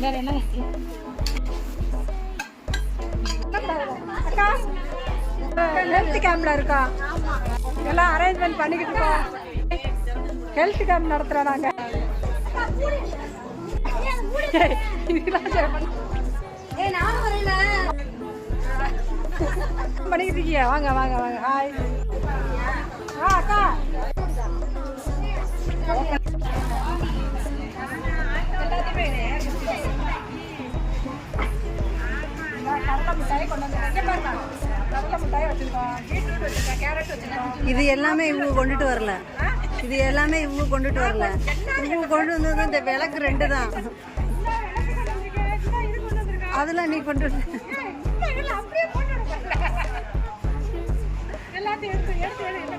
வேற என்ன ஹெல்த் கேம்ப்ல இருக்கா? எல்லாம் அரேஞ்ச்மெண்ட் பண்ணிக்கிட்டு இருக்கோம். ஹெல்த் கேம்ப் நடத்துறோம் நாங்க. பண்ணிக்கிட்டு இருக்கீங்க வாங்க வாங்க வாங்க. ஹாய் கடலை மிட்டாய் கொண்டு வந்து பாருங்க. கடலை மிட்டாய் பீட்ரூட் கேரட் இது எல்லாமே இவங்க கொண்டுட்டு வரல. இது எல்லாமே இவங்க கொண்டுட்டு வரல. இவங்க கொண்டு வந்தது இந்த விளக்கு ரெண்டு தான். அதெல்லாம் நீ கொண்டு எல்லாத்தையும் எடுத்து எடுத்து.